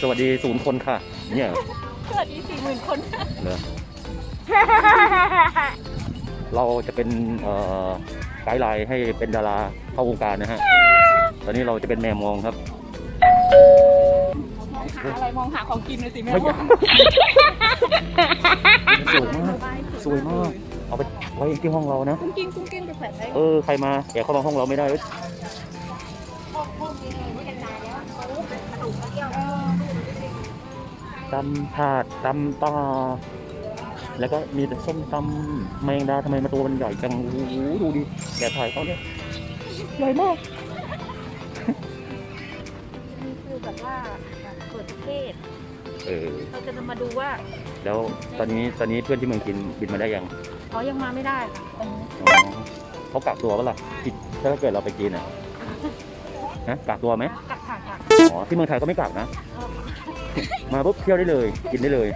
สวัสดีศูนย์คนค่ะ เนี่ยสวัสดีสี่หมื่นคนเหรอเราจะเป็นเอ่อไกด์ไลน์ให้เป็นดาราเข้าวงการนะฮะ ตอนนี้เราจะเป็นแมวมองครับ มองหาอะไรมองหาของกินเลยสิแม่ไม่อยากสวยมาก สวยมาก เอาไปไว้ที่ห้องเรานะ กุ้งกิ้งกุ้งกิ้งไปแขวนไว้เออ ใครมาอย่าเข้ามาห้องเราไม่ได้เว้ย ตำถาดตำตาแล้วก็มีแต่ส้มตำแมงดาทำไมมาตัวมันใหญ่จังโอ้โหดูดิแกถ่ายเขาเนี่ยใหญ่มากนี่คือแบบว่าเปิดประเทศเออเราจะมาดูว่า แล้วตอนนี้ตอนนี้เพื่อนที่เมืองจีนบินมาได้ยังเขายังมาไม่ได้ค่ะตอนนี้อ๋อเขากักตัวปะล่ะที่ถ้าเกิดเราไปจีนอะฮะกักตัวไหมกักค่ะกัก อ๋อที่เมืองไทยก็ไม่กักนะ มาปุ๊บเที่ยวได้เลย กินได้เลย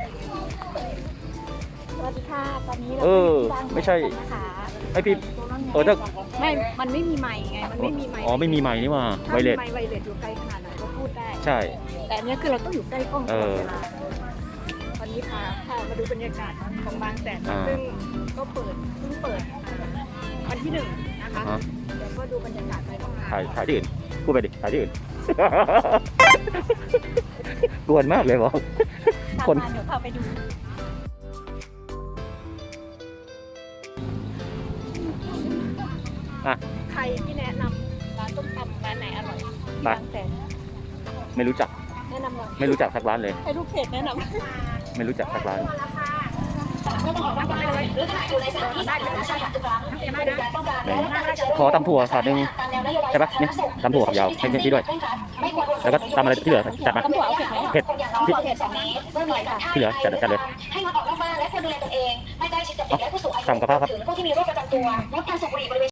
สวัสดีค่ะ ตอนนี้เราเออที่บ้านไม่ใช่นะคะให้พี่ เออถ้า ไม่ มันไม่มีไมค์ไง มันไม่มีไมค์อ๋อไม่มีไม้นี่ว่าถ้าไวเลสมีไมค์ไวเลสอยู่ไกลขนาดไหนก็พูดได้ ใช่ แต่อันเนี้ยคือเราต้องอยู่ใกล้กล้องตลอดเออเวลาตอนนี้พาพามาดูบรรยากาศของบางแสน อ่า ซึ่งก็เปิดเพิ่งเปิดวันที่หนึ่งนะคะฮะเดี๋ยวก็ดูบรรยากาศไปประมาณถ่ายถ่ายที่อื่นพูดไปดิถ่ายที่อื่น กวนมากเลยบอกคนตามมาเดี๋ยวพาไปดู อะ ใครที่แนะนำร้านต้มตำร้านไหนอร่อยที่ไปบางแสนไม่รู้จัก แนะนำหน่อยไม่รู้จักสักร้านเลย ให้ลูกเพจแนะนำ ไม่รู้จักสักร้าน ขอตำถั่วถาดหนึ่งใช่ปะเนี่ยตำถั่วกับยาวให้นี่ด้วย แล้วก็ตำอะไรที่เหลือจัดมาตำถั่วเอาเผ็ดไหมเผ็ดที่เผ็ดสองนี้ไม่เหมือนค่ะที่เหลือจัดจัดเลยให้งดออกนอกบ้านและควรดูแลตัวเองไม่ใกล้ชิดกับเด็กและผู้สูงอายุทำกับข้าวครับหรือผู้ที่มีโรคประจำตัวงดการสูบบุหรี่บริเวณ